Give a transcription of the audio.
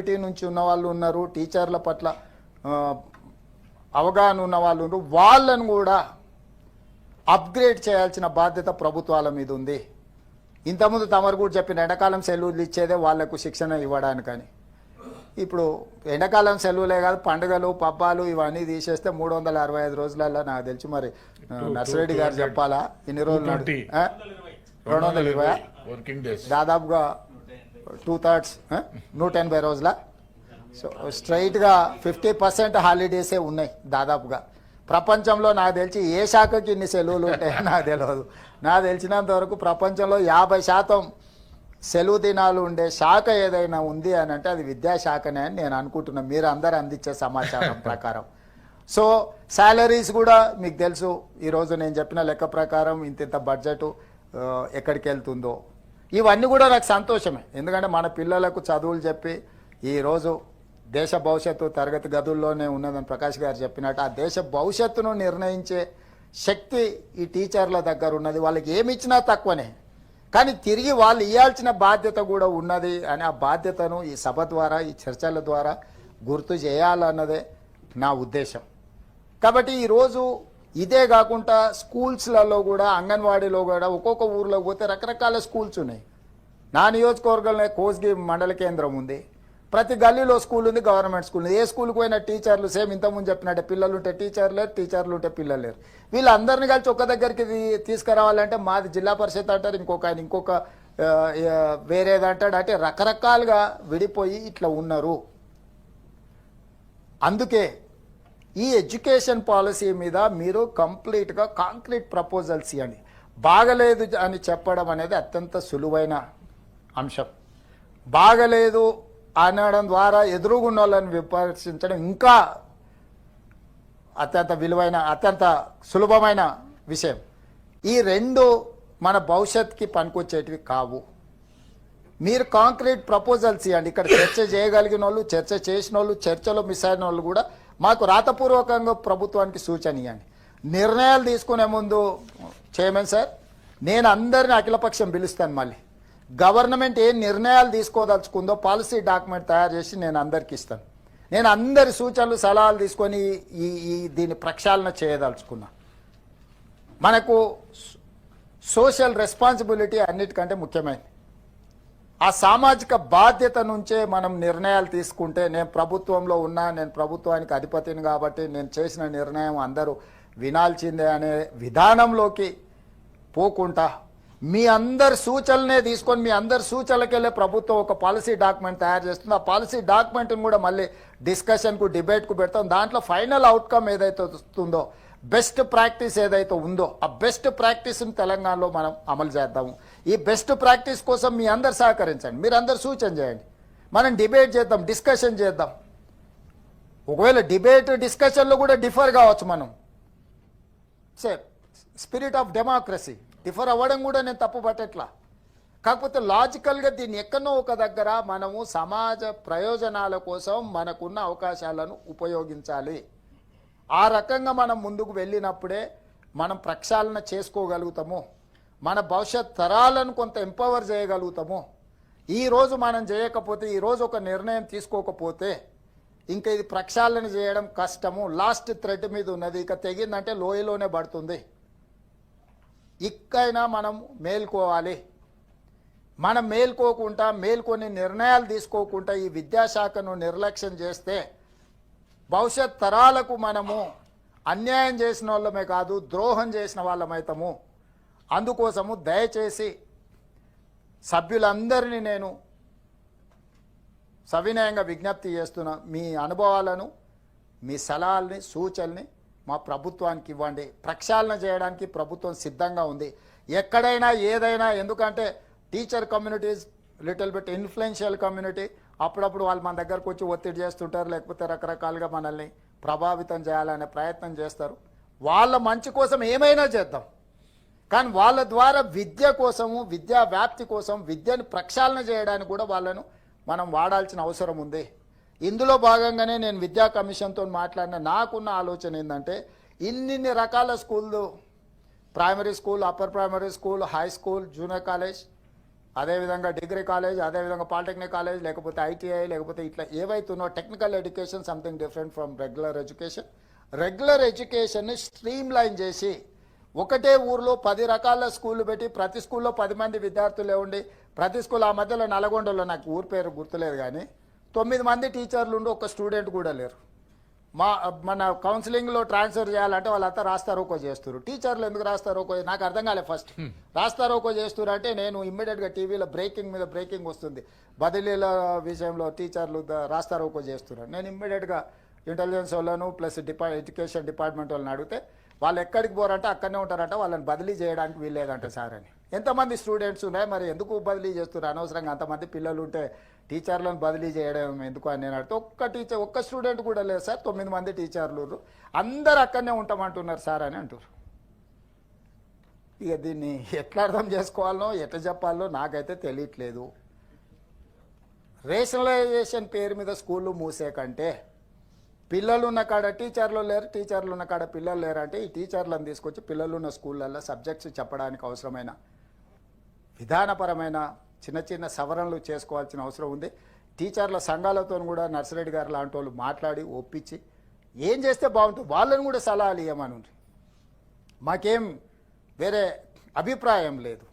Community నుంచి ఉన్న వాళ్ళు ఉన్నారు టీచర్ల పట్ల అవగాహన ఉన్న వాళ్ళు ఉన్నారు. వాళ్ళను కూడా అప్గ్రేడ్ చేయాల్సిన బాధ్యత ప్రభుత్వాల మీద ఉంది. ఇంతకుముందు తమరు కూడా చెప్పిన ఎండాకాలం సెలవులు ఇచ్చేదే వాళ్ళకు శిక్షణ ఇవ్వడానికని. ఇప్పుడు ఎండాకాలం సెలవులే కాదు పండుగలు పబ్బాలు ఇవన్నీ తీసేస్తే మూడు వందల అరవై ఐదు రోజులలో నాకు తెలిసి మరి నర్సిరెడ్డి గారు చెప్పాలా? ఇన్ని రోజులు నడు- 220. ఆ? రెండు వందల ఇరవై? దాదాపుగా టూ థర్డ్స్ నూట ఎనభై రోజుల సో స్ట్రైట్గా ఫిఫ్టీ పర్సెంట్ హాలిడేసే ఉన్నాయి దాదాపుగా. ప్రపంచంలో నాకు తెలిసి ఏ శాఖకి ఇన్ని సెలవులు ఉంటాయో నాకు తెలియదు నాకు తెలిసినంత వరకు ప్రపంచంలో యాభై శాతం సెలవు దినాలు ఉండే శాఖ ఏదైనా ఉంది అని అంటే అది విద్యాశాఖనే అని నేను అనుకుంటున్నాను మీరు అందరు అందించే సమాచారం ప్రకారం. సో శాలరీస్ కూడా మీకు తెలుసు. ఈరోజు నేను చెప్పిన లెక్క ప్రకారం ఇంత ఇంత బడ్జెట్ ఎక్కడికి వెళ్తుందో. ఇవన్నీ కూడా నాకు సంతోషమే. ఎందుకంటే మన పిల్లలకు చదువులు చెప్పి ఈరోజు దేశ భవిష్యత్తు తరగతి గదుల్లోనే ఉన్నదని ప్రకాష్ గారు చెప్పినట్టు ఆ దేశ భవిష్యత్తును నిర్ణయించే శక్తి ఈ టీచర్ల దగ్గర ఉన్నది. వాళ్ళకి ఏమి ఇచ్చినా తక్కువనే. కానీ తిరిగి వాళ్ళు ఇవ్వాల్సిన బాధ్యత కూడా ఉన్నది అని ఆ బాధ్యతను ఈ సభ ద్వారా ఈ చర్చల ద్వారా గుర్తు చేయాలన్నదే నా ఉద్దేశం. కాబట్టి ఈరోజు ఇదే కాకుండా స్కూల్స్లలో కూడా అంగన్వాడీలో కూడా ఒక్కొక్క ఊర్లో పోతే రకరకాల స్కూల్స్ ఉన్నాయి. నా నియోజకవర్గంలో కోస్గి మండల కేంద్రం ఉంది. ప్రతి గల్లీలో స్కూల్ ఉంది గవర్నమెంట్ స్కూల్ ఉంది. ఏ స్కూల్కి పోయిన టీచర్లు సేమ్ ఇంతకుముందు చెప్పినట్టే పిల్లలు ఉంటే టీచర్ లేరు టీచర్లు ఉంటే పిల్లలు లేరు. వీళ్ళందరినీ కలిసి ఒక్క దగ్గరికి తీసుకురావాలంటే మాది జిల్లా పరిషత్ అంటారు ఇంకొక ఆయన ఇంకొక వేరేది అంటాడు. అంటే రకరకాలుగా విడిపోయి ఇట్లా ఉన్నారు. అందుకే ఈ ఎడ్యుకేషన్ పాలసీ మీద మీరు కంప్లీట్గా కాంక్రీట్ ప్రపోజల్స్ ఇవ్వండి. బాగలేదు అని చెప్పడం అనేది అత్యంత సులువైన అంశం. బాగలేదు అనడం ద్వారా ఎదురుగున్న వాళ్ళని విమర్శించడం ఇంకా అత్యంత విలువైన అత్యంత సులభమైన విషయం. ఈ రెండు మన భవిష్యత్తుకి పనికొచ్చేటివి కావు. మీరు కాంక్రీట్ ప్రపోజల్స్ ఇవ్వండి. ఇక్కడ చర్చ చేయగలిగిన వాళ్ళు చర్చ చేసిన వాళ్ళు చర్చలో మిస్ అయిన వాళ్ళు కూడా మాకు రాతపూర్వకంగా ప్రభుత్వానికి సూచన ఇవ్వండి. నిర్ణయాలు తీసుకునే ముందు చైర్మన్ సార్ నేను అందరిని అఖిలపక్షం పిలుస్తాను మళ్ళీ. గవర్నమెంట్ ఏ నిర్ణయాలు తీసుకోదలుచుకుందో పాలసీ డాక్యుమెంట్ తయారు చేసి నేను అందరికి ఇస్తాను. నేను అందరి సూచనలు సలహాలు తీసుకొని ఈ ఈ దీన్ని ప్రక్షాళన చేయదలుచుకున్నా. మనకు సోషల్ రెస్పాన్సిబిలిటీ అన్నిటికంటే ముఖ్యమైనది. ఆ సామాజిక బాధ్యత నుంచే మనం నిర్ణయాలు తీసుకుంటే నేను ప్రభుత్వంలో ఉన్నా నేను ప్రభుత్వానికి అధిపతిని కాబట్టి నేను చేసిన నిర్ణయం అందరూ వినాల్సిందే అనే విధానంలోకి పోకుండా మీ అందరి సూచనలనే తీసుకొని మీ అందరి సూచనలకెళ్ళే ప్రభుత్వం ఒక పాలసీ డాక్యుమెంట్ తయారు చేస్తుంది. ఆ పాలసీ డాక్యుమెంట్ని కూడా మళ్ళీ డిస్కషన్కు డిబేట్కు పెడతాం. దాంట్లో ఫైనల్ అవుట్కమ్ ఏదైతే వస్తుందో బెస్ట్ ప్రాక్టీస్ ఏదైతే ఉందో ఆ బెస్ట్ ప్రాక్టీస్ని తెలంగాణలో మనం అమలు చేద్దాము. ఈ బెస్ట్ ప్రాక్టీస్ కోసం మీ అందరు సహకరించండి. మీరు అందరు సూచన చేయండి. మనం డిబేట్ చేద్దాం డిస్కషన్ చేద్దాం. ఒకవేళ డిబేట్ డిస్కషన్లో కూడా డిఫర్ కావచ్చు మనం. Say spirit of democracy. Differ అవ్వడం కూడా నేను తప్పు పట్టట్లా. కాకపోతే లాజికల్గా దీన్ని ఎక్కడో ఒక దగ్గర మనము సమాజ ప్రయోజనాల కోసం మనకున్న అవకాశాలను ఉపయోగించాలి. ఆ రకంగా మనం ముందుకు వెళ్ళినప్పుడే మనం ప్రక్షాళన చేసుకోగలుగుతాము. మన భవిష్యత్ తరాలను కొంత ఎంపవర్ చేయగలుగుతాము. ఈరోజు మనం చేయకపోతే ఈరోజు ఒక నిర్ణయం తీసుకోకపోతే ఇంకా ఇది ప్రక్షాళన చేయడం కష్టము. లాస్ట్ థ్రెడ్ మీద ఉన్నది. ఇక తెగిందంటే లోయలోనే పడుతుంది. ఇక్కైనా మనం మేల్కోవాలి. మనం మేల్కోకుండా మేల్కొని నిర్ణయాలు తీసుకోకుండా ఈ విద్యాశాఖను నిర్లక్ష్యం చేస్తే భవిష్యత్ తరాలకు మనము అన్యాయం చేసిన వాళ్ళమే కాదు ద్రోహం చేసిన వాళ్ళమైతాము. అందుకోసము దయచేసి సభ్యులందరినీ నేను సవినయంగా విజ్ఞప్తి చేస్తున్నా. మీ అనుభవాలను మీ సలహాలని సూచనల్ని మా ప్రభుత్వానికి ఇవ్వండి. ప్రక్షాళన చేయడానికి ప్రభుత్వం సిద్ధంగా ఉంది. ఎక్కడైనా ఏదైనా ఎందుకంటే teacher communities little bit influential community అప్పుడప్పుడు వాళ్ళు మన దగ్గరకు వచ్చి ఒత్తిడి చేస్తుంటారు లేకపోతే రకరకాలుగా మనల్ని ప్రభావితం చేయాలనే ప్రయత్నం చేస్తారు. వాళ్ళ మంచి కోసం ఏమైనా చేద్దాం. కానీ వాళ్ళ ద్వారా విద్య కోసము విద్యా వ్యాప్తి కోసం విద్యను ప్రక్షాళన చేయడానికి కూడా వాళ్ళను మనం వాడాల్సిన అవసరం ఉంది. ఇందులో భాగంగానే నేను విద్యా కమిషన్తో మాట్లాడిన నాకున్న ఆలోచన ఏంటంటే ఇన్నిన్ని రకాల స్కూళ్ళు primary school upper primary school high school junior college అదేవిధంగా డిగ్రీ కాలేజ్ అదేవిధంగా పాలిటెక్నిక్ కాలేజ్ లేకపోతే ఐటీఐ లేకపోతే ఇట్లా ఏవైతున్నో technical education something different from regular education regular ఎడ్యుకేషన్ని streamline చేసి ఒకటే ఊర్లో పది రకాల స్కూళ్ళు పెట్టి ప్రతి స్కూల్లో పది మంది విద్యార్థులే ఉండి ప్రతి స్కూల్ ఆ మధ్యలో నల్గొండలో నాకు ఊరి పేరు గుర్తులేదు కానీ తొమ్మిది మంది టీచర్లు ఉండి ఒక స్టూడెంట్ కూడా లేరు. మా మన కౌన్సిలింగ్లో ట్రాన్స్ఫర్ చేయాలంటే వాళ్ళంతా రాస్తారోకో చేస్తారు టీచర్లు ఎందుకు రాస్తారోకో నాకు అర్థం కాలే ఫస్ట్ రాస్తారోకో చేస్తారు అంటే నేను ఇమ్మీడియట్గా టీవీలో బ్రేకింగ్ మీద బ్రేకింగ్ వస్తుంది. బదిలీల విషయంలో టీచర్లు రాస్తారోకో చేస్తున్నారు నేను ఇమ్మీడియట్గా ఇంటెలిజెన్స్ వాళ్ళను ప్లస్ డిపా ఎడ్యుకేషన్ డిపార్ట్మెంట్ వాళ్ళని అడిగితే వాళ్ళు ఎక్కడికి పోరంటే అక్కడనే ఉంటారంట వాళ్ళని బదిలీ చేయడానికి వీల్లేదంట సార్ అని. ఎంతమంది స్టూడెంట్స్ ఉన్నాయి మరి ఎందుకు బదిలీ చేస్తున్నారు? అనవసరంగా అంతమంది పిల్లలు ఉంటే టీచర్లను బదిలీ చేయడం ఎందుకు అని నేను అడిగితే. ఒక్క టీచర్ ఒక్క స్టూడెంట్ కూడా లేదు సార్ తొమ్మిది మంది టీచర్లు అందరు అక్కడనే ఉంటామంటున్నారు సార్ అని అంటారు ఇక దీన్ని ఎట్లా అర్థం చేసుకోవాలనో ఎట్లా చెప్పాలో నాకైతే తెలియట్లేదు. రేషనలైజేషన్ పేరు మీద స్కూళ్ళు మూసే కంటే పిల్లలు ఉన్న కాడ టీచర్లు లేరు టీచర్లు ఉన్న కాడ పిల్లలు లేరు అంటే ఈ టీచర్లను తీసుకొచ్చి పిల్లలు ఉన్న స్కూళ్ళల్లో సబ్జెక్ట్స్ చెప్పడానికి అవసరమైన విధానపరమైన చిన్న చిన్న సవరణలు చేసుకోవాల్సిన అవసరం ఉంది. టీచర్ల సంఘాలతో కూడా నర్సిరెడ్డి గారు లాంటి వాళ్ళు మాట్లాడి ఒప్పించి ఏం చేస్తే బాగుంటుంది వాళ్ళని కూడా సలహాలు ఇవ్వమని మాకేం వేరే అభిప్రాయం లేదు.